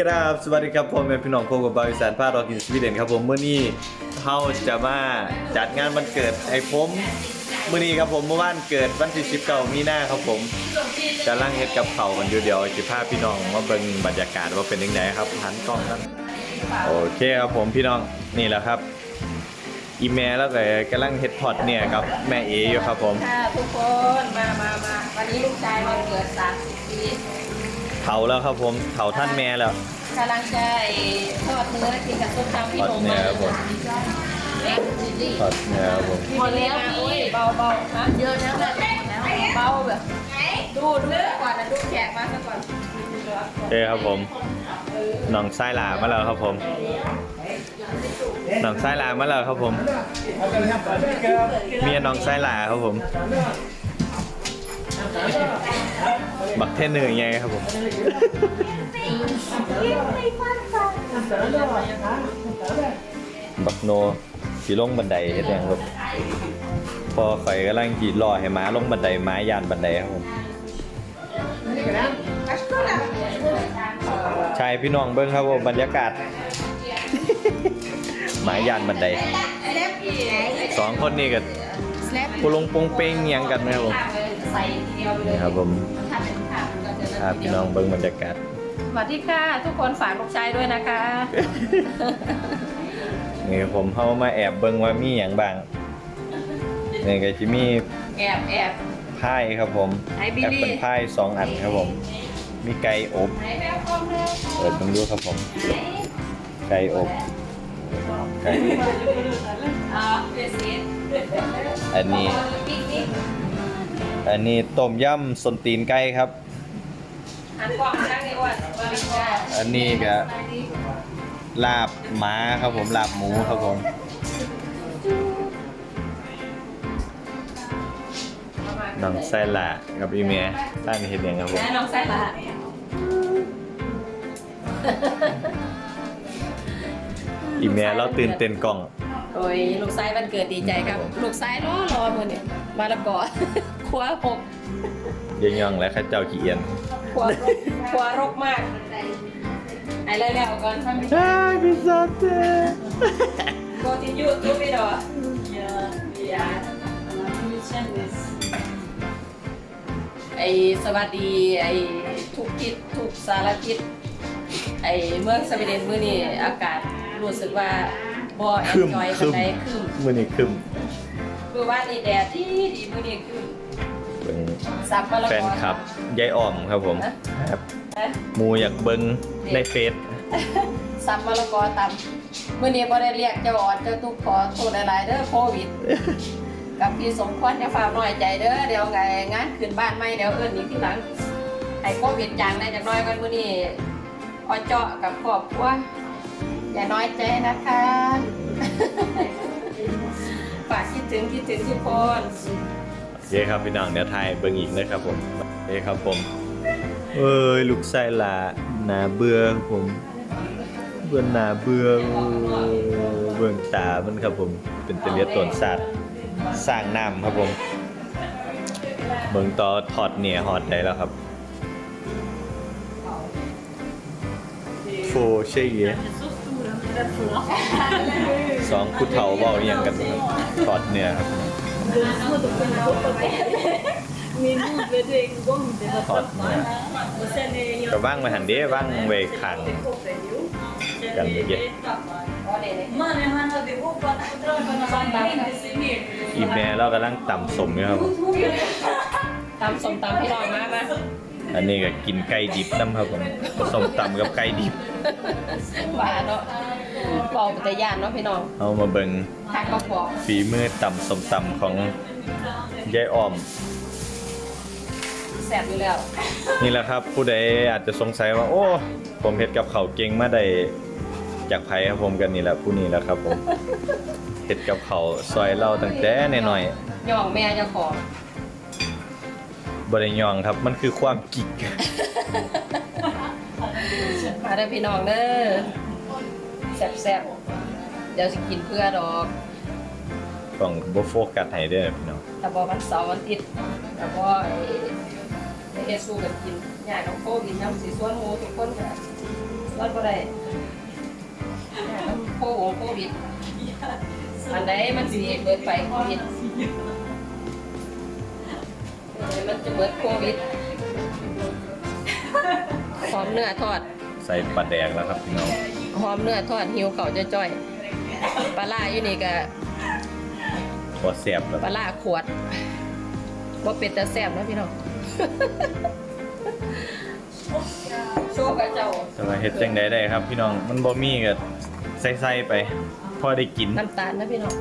กราบสวัสดีครับพ่อแม่พี่น้องพบกับบาริษัทผ้ารอกินสวีเดนครับผมเมื่อนี้เขาจะมาจัดงานวันเกิดไอ้ผมเมื่อนี้ครับผมเมื่อวานเกิดวันที่19มีนาครับผมจะล่างเฮ็ดกับเขากันอยู่เดียวจะพาพี่น้องมาเบิ่งบรรยากาศว่าเป็นยังไงครับหันกล้องกันโอเคครับผมพี่น้องนี่แหละครับอีแม่แล้วก็กำลังเฮ็ดพอดเนี่ยกับแม่เออยู่ครับผมค่ะทุกคนมามามาวันนี้ลูกชายวันเกิด30ปี เผาแล้วครับผมเผาท่านแม่แล้วกำลังจะทอดเนื้อกินกับส้มตำพี่หนุ่มทอดเนื้อครับผมเอ็กซ์จิจี้พอดเนี่ยครับผมหมดแล้วพี่เบาเบาๆฮะเยอะแล้วแหละเบาแบบดูดูก่อนนะดูแขกมาซะก่อนโอเคครับผมหนองไส้หลามาแล้วครับผมหนองไส้หลามาแล้วครับผม เมียหนองไส้หลาครับผม บักเทนเนอร์ไงครับผมบักโนสีลงบันไดเฮ็ดหยังครับพอข่อยกำลังขี่รอให้ม้าลงบันไดม้ายานบันไดครับผมชายพี่น้องเบิ้งครับผมบรรยากาศหมายยานบันไดสองคนนี้กับปุลงปงเป้งเงียงกันนะครับผม ใส่ทีเดียวไปเลยนี่ครับผม ถ้าเป็นผักก็จะพาพี่น้องเบิ้งบรรยากาศสวัสดีค่ะทุกคนฝากลูกชายด้วยนะคะ นี่ผมเข้ามาแอบเบิ้งว่ามีอย่างบ้างนี่ก็จะมีแอบแอบ ไพ่ครับผมไอ้บิลแอปลี่ เปิลไพ่สองอันครับผม มีไก่อบไหนแมวกล้องเลยเปิดเบิ่งดูครับผมไก่อบไก่ อ่าเบสิสอันนี้ บิ๊กบิ๊ก อันนี้ต้มยำส้นตีนไก่ครับ หันกล้องนั่งในอ้วนมาดีกว่าอันนี้ก็ลาบหม้าครับผมลาบหมูครับผมน้องไส้ละกับอีเมียตั้งเห็นยังครับผมแม่น้องไส้ละอีเมียเราตื่นเต้นกล้อง โอ้ยลูกไส้วันเกิดดีใจครับ ลูกไส้รอรอมือเนี่ยมาละก่อ ครัวหกยังยังและข้าเจ้าขี้เอียนครัวรกครัวรกมากไอ้เลยแล้วก่อนทำไม่ใช่พิซซ่าเต้โกติยูทูบไปดอไอสวัสดีไอทุกทิศทุกสารทิศไอเมืองสวีเดนมื้อนี้อากาศรู้สึกว่าบ่แอคึนมจอยคึปานมใดคึมมือนี้คึม คือว่านี่แดดดีดีมื้อนี้คึมเป็นสับมะละกอแฟนคลับยายอ่อมครับผมครับนะหมูอยากเบิ้งในเฟซสับมะละกอตำมื้อนี้บ่ได้เรียกเจ้าออดเจ้าทุกขอโทษหลายๆเด้อโควิด กับพี่สมควรจะฝากหน่อยใจเด้อเดี๋ยวไงงานขึ้นบ้านใหม่เดี๋ยวเอิ้นอีกทีหลังไอ้โควิดจางได้จักหน้อยกันมื้อนี้ออเจาะกับครอบครัวอย่าน้อยใจนะคะ ฝากคิดถึงคิดถึงทุกคนโอเคครับพี่น้องเดี๋ยวถ่ายเบิ้งอีกนะครับผมโอเคครับผม เอ้ยลูกไส้หลาหนาเบื่อครับผมเบื่อหนาเบื่อโอ้เบื้องตามันครับผมเป็นตะเลียดตวนสัตว์สร้างน้ำครับผม เบิ่งต่อถอดเหนียหอดได้แล้วครับโฟเช่เยสองพุทเฒ่าเว้าอิหยังกันครับ ถอดเนื้อครับ Min mor blev en gång det var ถอดเนื้อ och sen är jag ก็ว่างมาหันเด้ว่างไว้ข้างกันเมื่อกี้ Mannen han hade hoppat på trappan och han hängde sig ner. อีแม่เรากำลังต่ำสมอยู่ครับตำส้มตำพี่น้องมามาอันนี้ก็กินไก่ดิบน้ำครับผมสมตำกับไก่ดิบหวานเนาะ บอกเป็นตะย่านเนาะพี่น้องเอามาเบิ่งทางก็บอกฝีมือต่ำสมตำของยายอ้อม แซ่บอยู่แล้วนี่แหละครับ ผู้ใดอาจจะสงสัยว่า โอ้ ผมเฮ็ดกับเขาวเก่งมาได้จากไผครับผมกันนี่แหละผู้นี้แหละครับผมเฮ็ดกับเขาวซอยเราตั้งแต่น้อยย่องแม่เจ้าของๆบ่ได้ยองครับมันคือความกิก มาได้อพี่น้องเด้อ แซ่บๆเดี๋ยวสิกินเพื่อดอกต้องบ่โฟกัสให้เด้อพี่น้องแต่บอกวันเสาร์วันอาทิตย์แต่ว่าไอ้ไอ้เฮดสู้กันกินยายน้องโควิดน้ำสีส่วนหมูทุกคนก็รอดบ่ได้โควิดโควิดอันใดมันสิเบิดไปโควิดอันใดมันจะเบิดโควิดหอมเนื้อทอด ใส่ปลาแดกแล้วครับพี่น้อง หอมเนื้อทอดหิวเขาวจะจ้อยปลาล่าอยู่นี่ก็พอแซ่บแล้วปลาล่าขวดว่าเป็นตาแซ่บนะพี่น้อง โชว์กับเจ้าแต่ว่าเฮ็ดจังไดได้ครับ พี่น้องมันบ่มีก็ใส่ๆไป พอได้กินน้ำตาลนะพี่น้อง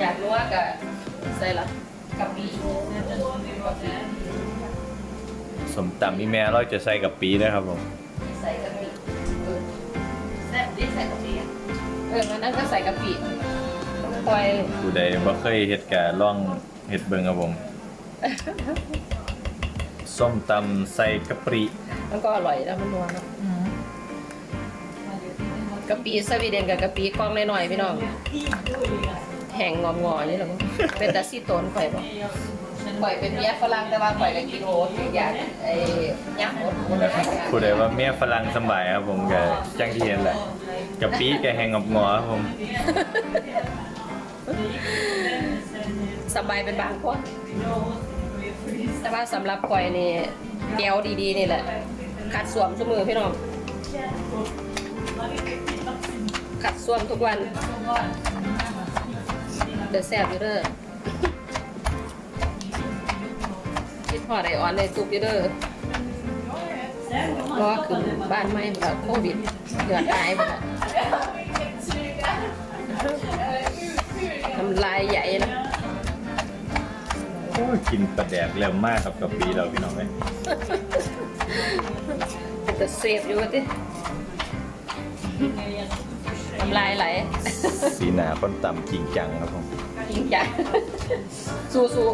อยากรู้ว่ากับใส่ละกะปิสมตำมีแม่เราจะใส่กับปีนะครับผม เอองั้นนั่นก็ใส่กะปิต้องคอยผู้ใดบ่เคยเฮ็ดก็ลองเฮ็ดเบิ่งครับผม ส้มตำใส่กะปริมันก็อร่อยแล้วมันนัวเนาะกะปิสวีเดนกับกะปิกล้องน้อยๆพี่น้องแห้งงอมๆนี่แหละมั้งเป็นตาซีโตนข่อยบ่ข่อยเป็นเมียฝรั่งแต่ว่าข่อยก็กินโอ๊ตทุกอย่างไอ้ย่างโอ๊ตโอ๊ตอะไรอย่างเงี้ยผู้ใดว่าเมียฝรั่งสำบายครับผมก็จังที่เห็นแหละ กะปิก็แหงงอครับผม สบายเป็นบางคนแต่ว่าสำหรับข่อยนี่แก้วดีๆนี่แหละขัดสวมทุกมือพี่น้องขัดสวมทุกวันเดือดแซ่บอยู่เด้อคิดพอได้ออนได้ตุบอยู่เด้อ เพราะว่าขึ้นบ้านไม่แบบโควิดเดือดตายหมดอะทำลายใหญ่นะโอ้ยกินปลาแดกเร็วมากครับกะปิเราพี่น้องเอ้ยจะเสพอยู่ติทำลายไหลสีหน้าคนตำจริงจังครับผมจริงจังสู้สู้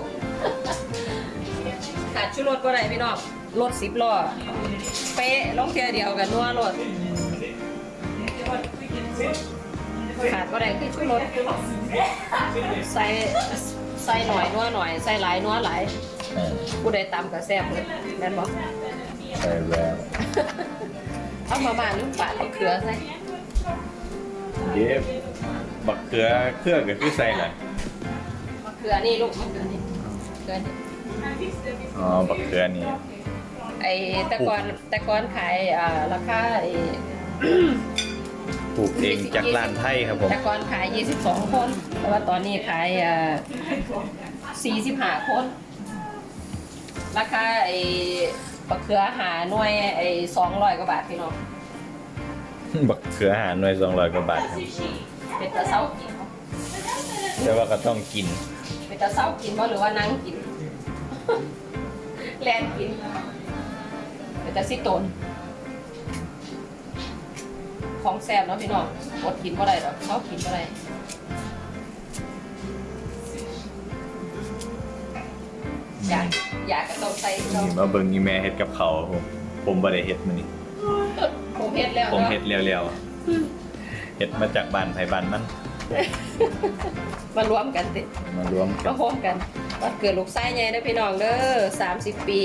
ขาดชุดรถก็ได้พี่น้อง รถสิบล้อเป๊ะลงเทียเดียวกันนัวรถขาดก็ได้คือชุดรถใส่ใส่หน่อยนัวหน่อยใส่หลายนัวหลายเออผู้ใดตำก็แซ่บเลยแม่นบอกใส่แล้วเอามาบ้านนึงปาดเอาเกลือใส่เย็บบักเกลือเครื่องก็คือใส่แหละเกลือนี่ลูกมะเกลือนี่เกลือนี่อ๋อบักเกลือนี่ ไอ้แต่ก่อนแต่ก่อนขายอ่าราคาไอ้ ปลูกเองจากร้านไทยครับผม แต่ก่อนขาย 22 คน แต่ว่าตอนนี้ขายอ่า45 คน ราคาไอ้บักเขือหาหน่วยไอ้200 กว่าบาทพี่น้อง บักเกลืออาหารหน่วย200กว่าบาทครับ เป็นตะเซากินบ่แต่ว่าก็ต้องกิน เป็นตะเซากินบ่หรือว่านั่งกิน แลนกิน เป็นตะซิโตน ของแซ่บเนาะพี่น้องอดกินบ่ได้หรอกเขากินบ่ได้อยากอยากก็ต้องใส่พี่น้องนี่มาเบิ่งนี่แม่เฮ็ดกับเขาวครับผม ผมบ่ได้เฮ็ดมื้อนี้ผมเฮ็ดแล้วผมนาะเฮ็ดเร็วๆเฮ็ดมาจากบ้านไผบ้านมันมารวมกันติมารวมกัมานโฮมกันวันเกิดลูกไส้ใหญ่เด้อพี่น้องเด้อ30 ปี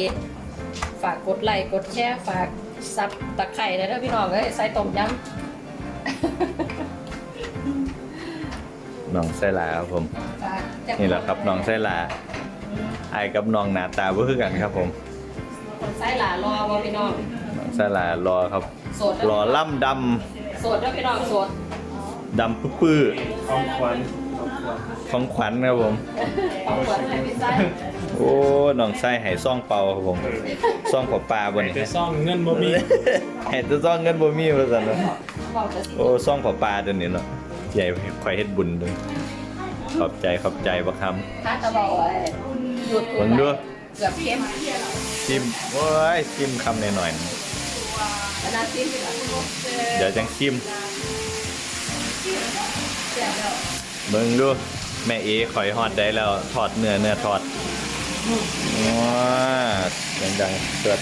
ฝากกดไลค์กดแชร์ฝากซับตะไคร้นะเด้อพี่น้องเอ้ยใส่ต้มยำน้องไส้หลาครับผมฝากจักนี่แหละครับน้องไส้หลาไอ้ายกับน้องหน้าตาบ่คือกันครับผมคนไส้หลารอบ่พี่น้อง น้องไส้หลารอครับโสดเด้รอล่ำดโสดเด้อพี่น้องโสดำดำปื้อๆของขวัญของขวัญครับผม ของขวัญให้พี่ไส้โอ้น้องไส้ให้ซ่องเป่าครับผมซ่องขอปลาบ่นี่แต่ซ่องเงินบ่มีให้แตัวซ่องเงินบ่มีว่าซั่นเนาะเว้าจะสิโอ้ซ่องขอปลาตัวนี้เนาะใหญ่ข่อยเฮ็ดบุญเด้วยขอบใจขอบใจบักคำถ้าจะบอกว่าหยุดเบิ่งดูเกือบเข้มชิมโอ้ยชิมคำหน่อยๆอันนั้นซิมพี่ล่ะเดี๋ยวจังชิมแซ่บแล้วเบิ่งดูแม่เอข่อยฮอดได้แล้วทอดเนื้อเนื้อทอด ว้าดังๆเกิด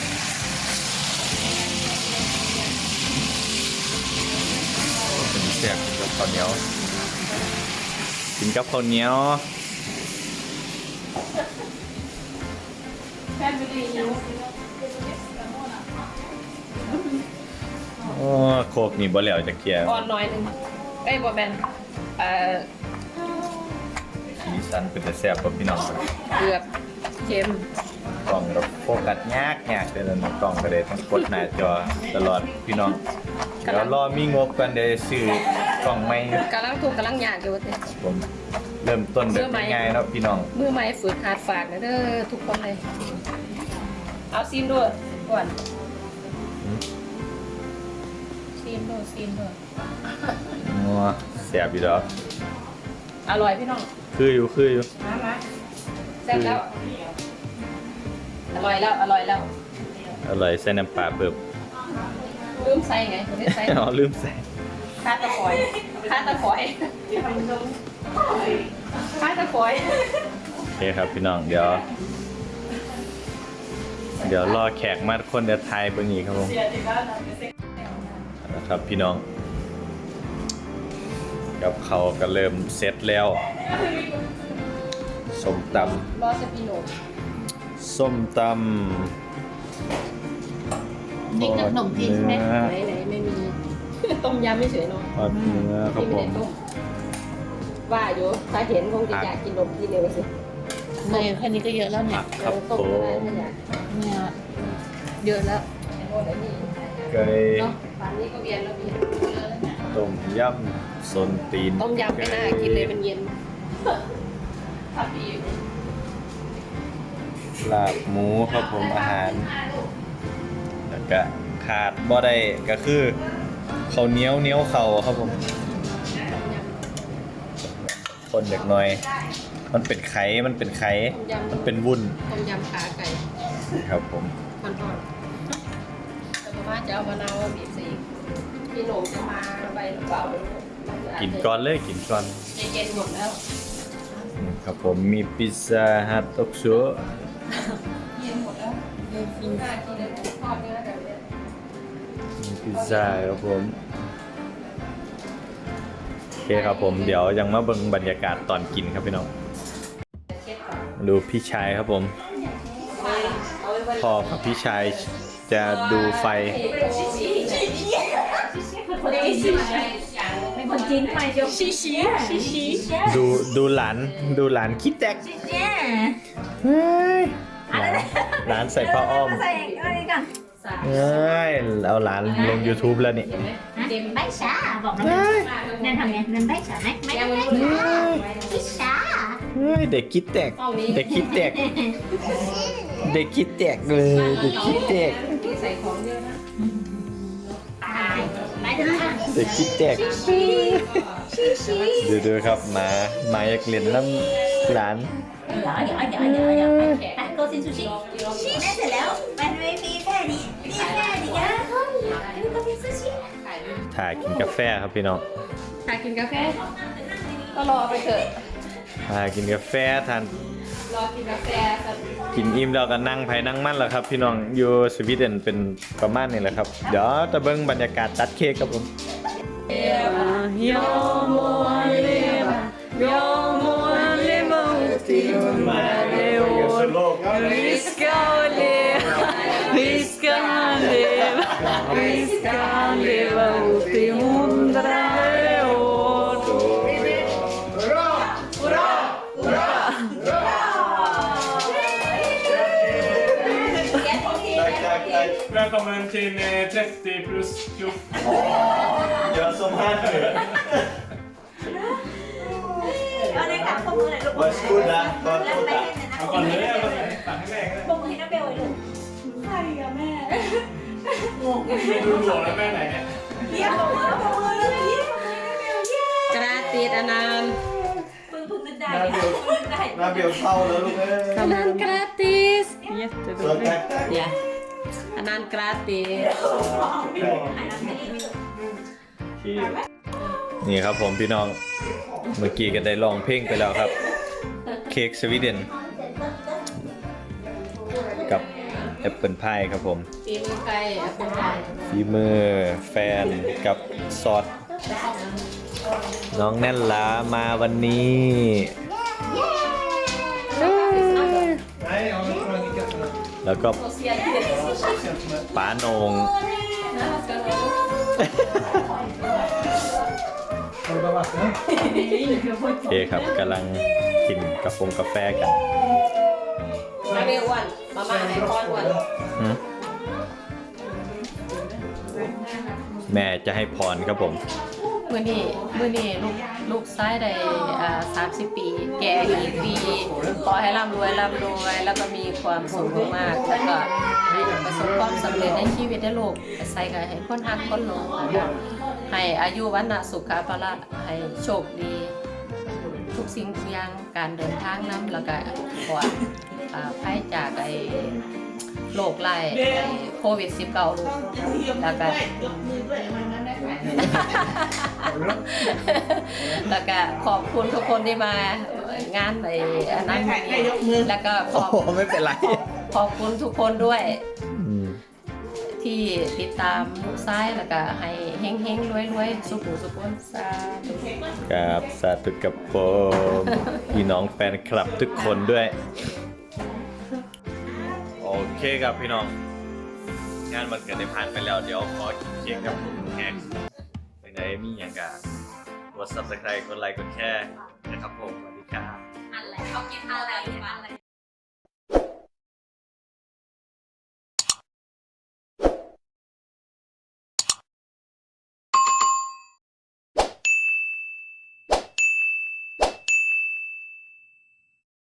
เป็นแซ่บกินกับข้าวเหนียว กินกับข้าวเหนียวแฟนไม่ดีอยู่อ๋อโคกนี่บ่แล้วจักเที่ยอ่อนหน่อยหนึงเอ้ยบ่แม่นเอ่อสีสันเป็นแต่แซ่บบ่พี่น้องเกือบ เค็มกล้องก็โฟกัสยากยากเลยนะกล้องก็เลยต้องกดหน้าจอตลอดพี่น้องเดี๋ยวรอมีงบกันเดี๋ยวซื้อกล้องใหม่กำลังทุกข์กำลังยากอยู่ว่าติผมเริ่มต้นแบบง่ายๆเนาะพี่น้องมือใหม่ฝึกหัดฝากนะเด้อทุกคนเลย เอาซีนด้วยก่อนอืมซีนด้วยซีนด้วยงัวแซ่บอยู่ดอกอร่อยพี่น้อง คืออยู่คืออยู่มามาแซ่บแล้ว อร่อยแล้ว อร่อยแล้วอร่อยใส่น้ำปลาเพิ่มลืมใส่ไงไม่ได้ใส่อ๋อลืมใส่คาตะฝอยคาตะฝอยคาตะฝอยโอเคครับพี่น้องเดี๋ยว เดี๋ยวรอแขกมาคนเดียวไทยเบิ่งอีกครับผมนะครับพี่น้อง กับเขาวก็เริ่มเสร็จแล้วส้มตรอสปิโนำ ส้มตำนี่คือขนมจีนใช่ไหมเนื้อไหนไหนไม่มี ต้มยำไม่เฉยเนาะทอดเนื้อครับที่ผไม่มได้ต้มว่าอยู่ถ้าเห็นคงจะอยากกินนมกินเร็วสิเนยแค่นี้ก็เยอะแล้วเนี่ผัยกครับต้มผก็ได้มถ้าอยากเนี่ยเยอะแล้วโอ้ยนี่ไก่เนาะป่านนี้ก็เวียนแล้วพี่ต้มยำส้นตีน ต้มยำไม่น่ากินเลยมันเย็นทำดีอยู่ ลาบหมูครับผมอาหารแล้วก็ขาดบ่ได้ก็คือข้าวเหนียวเหนียวเข่าครับผม คนเด็กน้อย มันเป็นไข่มันเป็นไข่ต้มยำมันเป็นวุ้นต้มยำขาไก่ครับผมมันทอดแต่พ่อจะเอามะนาวมาบีบสีพี่หนุ่มจะมาไปหรือเปล่ากินก่อนเลยกินก่อนใจเย็นหมดแล้วอืมครับผมมีพิซซ่าฮัทตกชัว เย็นหมดแล้วเย็นกินได้กินเลยทอดเนื้อแบบนี้ยมีพิซซ่าครับผมโอเคครับผมเดี๋ยวยังมาเบิ่งบรรยากาศตอนกินครับพี่น้องเช็ดก่อนดูพี่ชายครับผมเอาไว้ไว้พ่อกับพี่ชายจะดูไฟเป็นคนจีนไทยเจียวชิชิชิชิดูดูหลานดูหลานคิดแตก เฮ้ยหลานหลานใส่ผ้าอ้อมใส่อะไรกันสาเฮ้ยเอาหลานลง YouTube แล้วนี่เห็นไหมเต็มใบชาบอกน้องนั่นทำไงนั่นใบชาไหมไม่ยังไม่ไม่ไม่รู้พิชาเฮ้ยเด็กคิดแตกห้องนี้เด็กคิดแตก เด็กคิดแตกเลยเด็กคิดแตกใส่ของเยอะนะตายไปเถอะเด็กคิดแตกชิชิชิ ดูดูครับหมาหมาอยากเล่นน้ำหลานเดี๋ยวเดี๋ยวเดี๋ยวเดี๋ยวเดี๋ยวไปโกซินซูชิชิได้เสร็จแล้วมันไม่มีแค่นี้มีแค่นี้นะนี่โกซินซูชิถ่ายกินกาแฟครับพี่น้องหากินกาแฟก็รอไปเถอะถ่ายกินกาแฟทานรอกินกาแฟสักกินอิ่มแล้วก็นั่งไผนั่งมั่นแหละครับ พี่น้องอยู่สวีเดนเป็นประมาณนี้แหละครับ เดี๋ยวจะเบิ่งบรรยากาศตัดเค้กครับผม leva, jag må leva, jag må leva ut i hundrade. Vi ska leva, vi ska leva, vi ska leva ut i hundrade år. Hurra! Hurra! Hurra! Hurra! Tack. Välkommen till eh, 30 plus klubb. เอาเลยค่ะข้อมือหน่อยลูก Varsågoda, ta แล้วไปเล่นนะเอาก่อนเลยเอาก่อนเลยตักให้แม่ก็ได้ข้อมือให้น้าเบลเลยลูกไม่ดูหลวงแล้วแม่ไหนเนี่ยเยี่ยมข้อมือข้อมือเลยเยี่ยมข้อมือให้น้าเบลเยี่ยมกราตีดอนานเพิ่งเพิ่งนึกได้เพิ่งนึกได้หน้าเบี้ยวเข้าแล้วลูกเอ้ย อนันกราติสส่วนแตกอย่าอนันกราติสนี่ ครับผมพี่น้องเมื่อกี้ก็ได้ลองเพลงไปแล้วครับ เค้กสวีเดน กับแอปเปิลพายครับผมตีมือไก่แอปเปิลไก่ฝีมือแฟนกับซอสน้องแน่นล้ามาวันนี้แล้วก็โซเชียลที่เด็กป้าโหนง โอเคครับกำลังกินกาแฟกาแฟกันมาเรียกอ้วันมามาให้พรอ้วันหืมแม่จะให้พรครับผมมื่อนี้มื่อนี้ลูกลูกซ้ายได้อ่าสามสิบปี แก่อีกปีขอให้ร่ำรวยร่ำรวยแล้วก็มีความสุขมากๆแล้วก็ประสบความสำเร็จในชีวิตได้ลูกใส่ก็ให้คนหักคนหลงนะคะ ให้อายุวันนะสุขภาละให้โชคดี ทุกสิ่งทุกอย่างการเดินทางนํแล้วก็ปลอดอ่าภัยจากไอ้โรคไร้ไอ้โควิด -19 ลูกแล้วก็แล้วก็ขอบคุณทุกคนที่มางานในอันนั้นแล้วก็ขโอ้อบโหไม่เป็นไรขอบคุณทุกคนด้วยอืม ที่ติดตามลูกซ้ายแล้วก็ให้เฮงเฮงรวยรวยสุขุสุขนสาธุครับสาธุกับผมพี่น้องแฟนคลับทุกคนด้วย โอเคครับพี่น้อง งานวันเกิดได้ผ่านไปแล้วเดี๋ยวขอกินเค้กกับผมแฮกไปไหนมีอย่างกกด subscribe กดไลค์กดแชร์นะครับผมสวัสดีครับอะไรเขากินอะไรอะไร